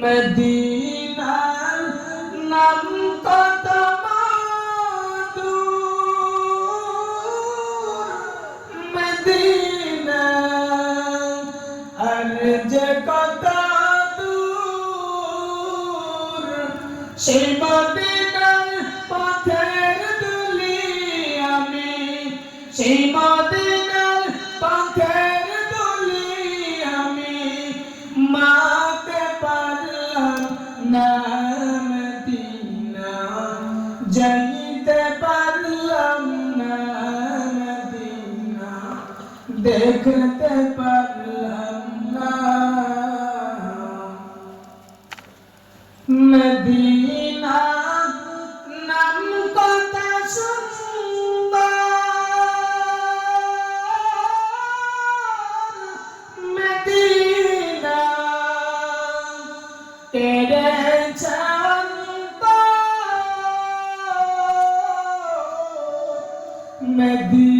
Medina নাম কত সেই মদিনার পথের দুলি আমি সেই মদিনার পথের দেখতে পারলাম না মদিনা নাম কত সুন্দর মদিনা তেরে চন্দ মদিনা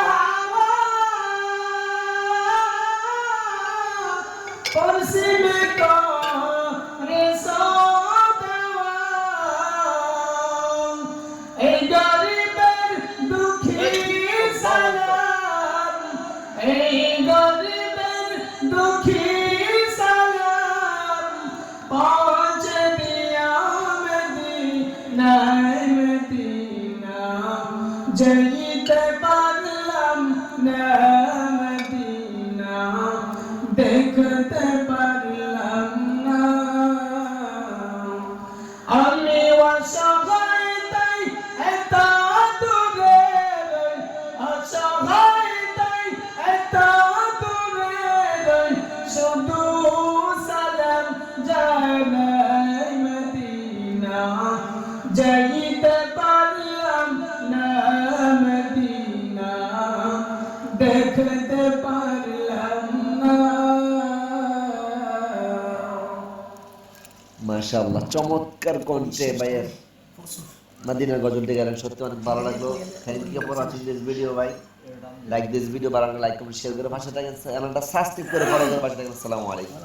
হাওয়া পশ্চিমে তো রেসা দেওয়া এই গরিবের দুঃখী সালাম এই গরিবের দুঃখী যাইতে মাশাআল্লাহ চমৎকার কণ্ঠে ভাইয়ের মাদিনার গজলটি গেলেন সত্যি অনেক ভালো লাগল। Thank you for watching this video ভাই। লাইক দিস ভিডিও ভালো লাগলে লাইক কমেন্ট শেয়ার করে ভাষাটাকে থাকেন। চ্যানেলটা সাবস্ক্রাইব করে ফলো করে ভাষা থাকেন। আসসালামু আলাইকুম।